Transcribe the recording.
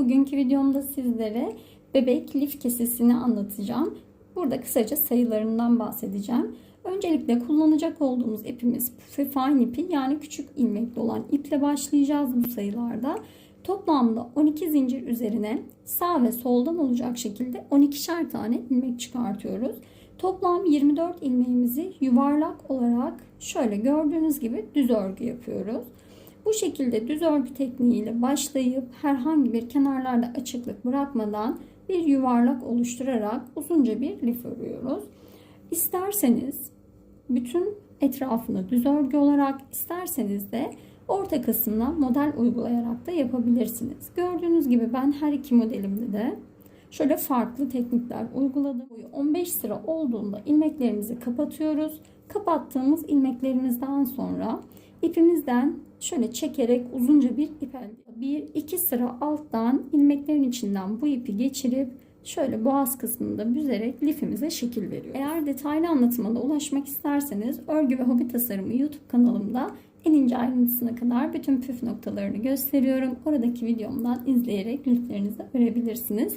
Bugünkü videomda sizlere bebek lif kesesini anlatacağım. Burada kısaca sayılarından bahsedeceğim. Öncelikle kullanacak olduğumuz ipimiz fine ipi yani küçük ilmekli olan iple başlayacağız bu sayılarda. Toplamda 12 zincir üzerine sağ ve soldan olacak şekilde 12'şer tane ilmek çıkartıyoruz. Toplam 24 ilmeğimizi yuvarlak olarak şöyle gördüğünüz gibi düz örgü yapıyoruz. Bu şekilde düz örgü tekniğiyle başlayıp herhangi bir kenarlarda açıklık bırakmadan bir yuvarlak oluşturarak uzunca bir lif örüyoruz. İsterseniz bütün etrafını düz örgü olarak isterseniz de orta kısmına model uygulayarak da yapabilirsiniz. Gördüğünüz gibi ben her iki modelimde de şöyle farklı teknikler uyguladım. 15 sıra olduğunda ilmeklerimizi kapatıyoruz. Kapattığımız ilmeklerimizden sonra ipimizden şöyle çekerek uzunca bir ip elde. Bir iki sıra alttan ilmeklerin içinden bu ipi geçirip şöyle boğaz kısmında büzerek lifimize şekil veriyoruz. Eğer detaylı anlatıma da ulaşmak isterseniz örgü ve hobi tasarımı YouTube kanalımda en ince ayrıntısına kadar bütün püf noktalarını gösteriyorum. Oradaki videomdan izleyerek liflerinizi örebilirsiniz.